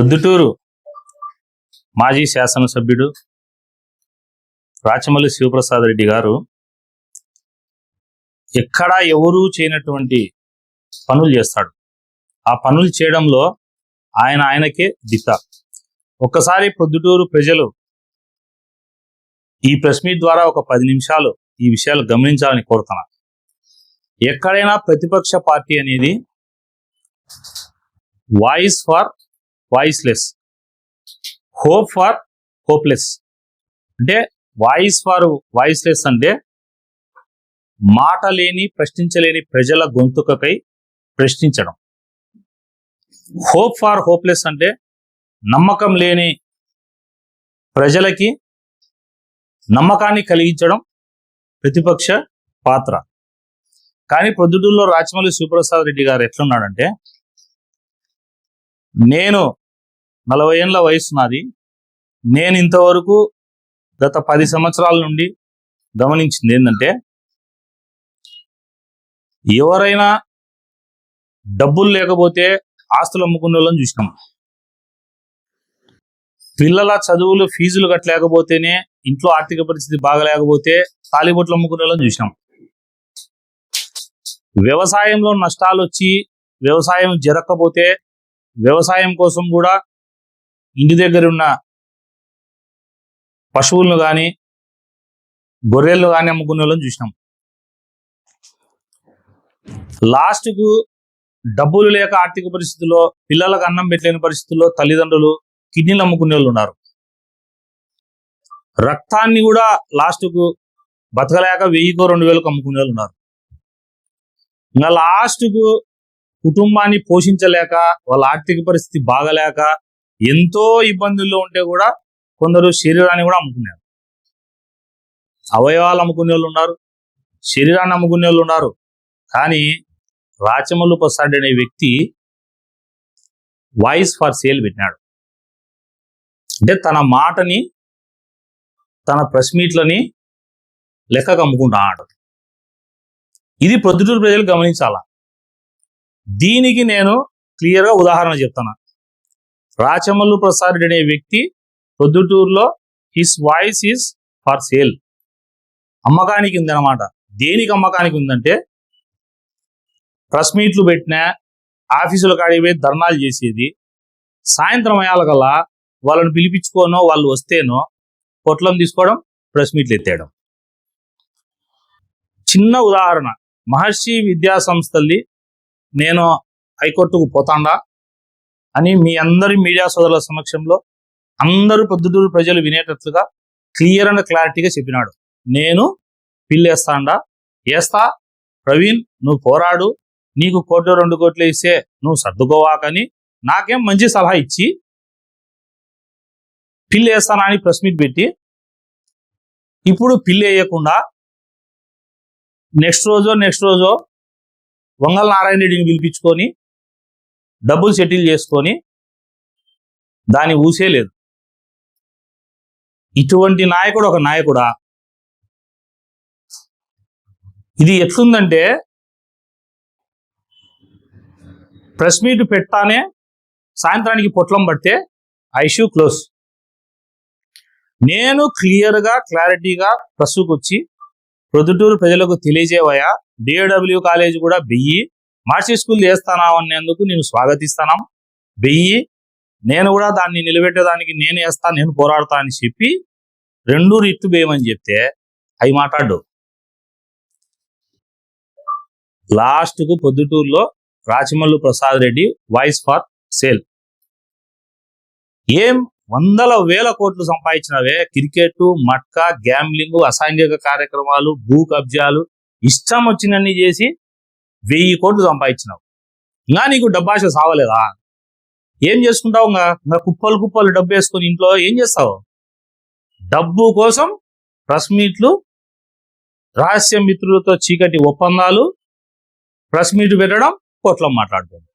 పొద్దుటూరు మాజీ శాసనసభ్యుడు రాచమల్లి శివప్రసాద్ రెడ్డి గారు ఎక్కడా ఎవరూ చేయనటువంటి పనులు చేస్తాడు. ఆ పనులు చేయడంలో ఆయన ఆయనకే దిత ఒక్కసారి పొద్దుటూరు ప్రజలు ఈ ప్రెస్ మీట్ ద్వారా ఒక పది నిమిషాలు ఈ విషయాలు గమనించాలని కోరుతున్నాను. ఎక్కడైనా ప్రతిపక్ష పార్టీ అనేది voice for voiceless hope for hopeless అంటే వాయిస్ ఫార్ వాయిస్లెస్ అంటే మాట లేని ప్రశ్నించలేని ప్రజల గొంతుకకై ప్రశ్నించడం. హోప్ ఫార్ హోప్లెస్ అంటే నమ్మకం లేని ప్రజలకి నమ్మకాన్ని కలిగించడం ప్రతిపక్ష పాత్ర. కానీ ప్రొద్దుటూరులో రాచమల్లి శివప్రసాద్ రెడ్డి గారు ఎట్లున్నాడంటే నేను నలభై ఏళ్ళ వయసు నాది. నేను ఇంతవరకు గత పది సంవత్సరాల నుండి గమనించింది ఏంటంటే ఎవరైనా డబ్బులు లేకపోతే ఆస్తులు అమ్ముకునే వాళ్ళని చూసినాం. పిల్లల చదువులు ఫీజులు కట్టలేకపోతేనే ఇంట్లో ఆర్థిక పరిస్థితి బాగలేకపోతే తాలిబొట్లు అమ్ముకునే వాళ్ళని చూసినాం. వ్యవసాయంలో నష్టాలు వచ్చి వ్యవసాయం జరగకపోతే వ్యవసాయం కోసం కూడా ఇంటి దగ్గర ఉన్న పశువులను కానీ గొర్రెలను కానీ అమ్ముకునే వాళ్ళని చూసినాం. లాస్ట్కు డబ్బులు లేక ఆర్థిక పరిస్థితుల్లో పిల్లలకు అన్నం పెట్టలేని పరిస్థితుల్లో తల్లిదండ్రులు కిడ్నీలు అమ్ముకునే వాళ్ళు ఉన్నారు. రక్తాన్ని కూడా లాస్ట్కు బతకలేక వెయ్యికో రెండు వేలకు అమ్ముకునే వాళ్ళు ఉన్నారు. ఇంకా లాస్ట్కు కుటుంబాన్ని పోషించలేక వాళ్ళ ఆర్థిక పరిస్థితి బాగలేక ఎంతో ఇబ్బందుల్లో ఉంటే కూడా కొందరు శరీరాన్ని కూడా అమ్ముకున్నారు అవయవాలు అమ్ముకునే వాళ్ళు ఉన్నారు శరీరాన్ని అమ్ముకునే వాళ్ళు ఉన్నారు. కానీ రాచమల్లు ప్రసాద్ అనే వ్యక్తి వాయిస్ ఫర్ సేల్ పెట్టినాడు. అంటే తన మాటని తన ప్రెస్ మీట్లని లెక్కకు అమ్ముకుంటున్నాడు ఇది ప్రొద్దుటూరు ప్రజలు గమనించాలా? దీనికి నేను క్లియర్గా ఉదాహరణ చెప్తాను రాచమల్లు ప్రసాద్ అనే వ్యక్తి ప్రొద్దుటూరులో his voice is for sale. అమ్మకానికి ఉందన్నమాట. దేనికి అమ్మకానికి ఉందంటే ప్రెస్ మీట్లు పెట్టినా ఆఫీసుల కాడికి పోయి ధర్నాలు చేసేది సాయంత్రం అయ్యాలకల్లా వాళ్ళని పిలిపించుకోనో వాళ్ళు వస్తేనో పొట్లం తీసుకోవడం ప్రెస్ మీట్లు ఎత్తేయడం. చిన్న ఉదాహరణ. మహర్షి విద్యా సంస్థల్ని నేను హైకోర్టుకు పోతాండా. అని మీ అందరి మీడియా సోదరుల సమక్షంలో అందరూ పొద్దుటూరు ప్రజలు వినేటట్లుగా క్లియర్ అండ్ క్లారిటీగా చెప్పినాడు. నేను పిల్లేస్తాండా? వేస్తా ప్రవీణ్ నువ్వు పోరాడు. నీకు కోట్లు రెండు కోట్లు ఇస్తే నువ్వు సర్దుకోవాకని నాకేం మంచి సలహా ఇచ్చి పిల్లి వేస్తానా అని ప్రెస్ మీట్ పెట్టి ఇప్పుడు పిల్లి వేయకుండా నెక్స్ట్ రోజో నెక్స్ట్ రోజో వంగల నారాయణ రెడ్డిని పిలిపించుకొని డబ్బులు సెటిల్ చేసుకొని దాని ఊసే లేదు. ఇటువంటి నాయకుడు ఒక నాయకుడా? ఇది ఎట్లుందంటే ప్రెస్ మీట్ పెట్టానే సాయంత్రానికి పొట్లం పడితే ఐష్యూ క్లోజ్. నేను క్లియర్గా క్లారిటీగా ప్రెస్కు వచ్చి ప్రొద్దుటూరు ప్రజలకు తెలియజేవయా డిఏడబ్ల్యూ కాలేజ్ కూడా వెయ్యి మార్చి స్కూల్ చేస్తానా అనేందుకు నేను స్వాగతిస్తాను వెయ్యి నేను కూడా దాన్ని నిలబెట్టేదానికి నేను వేస్తాను నేను పోరాడతా అని చెప్పి రెండు రిట్టు వేయమని చెప్తే అవి మాట్లాడు. లాస్ట్కు పొద్దుటూరులో Rachamallu Prasad Reddy voice for sale. ఏం వందల వేల కోట్లు సంపాదించినవే? క్రికెట్ మట్కా గ్యాంబ్లింగ్ అసాంఘిక కార్యక్రమాలు భూ కబ్జాలు ఇష్టం వచ్చినన్ని చేసి వెయ్యి కోట్లు సంపాదించినావు. ఇంకా నీకు డబ్బాశ సావలేదా? ఏం చేసుకుంటావు ఇంకా? ఇంకా కుప్పలు కుప్పలు డబ్బు వేసుకొని ఇంట్లో ఏం చేస్తావు? డబ్బు కోసం ప్రెస్ మీట్లు రహస్య మిత్రులతో చీకటి ఒప్పందాలు ప్రెస్ మీట్ పెట్టడం కోట్లం మాట్లాడుతుంది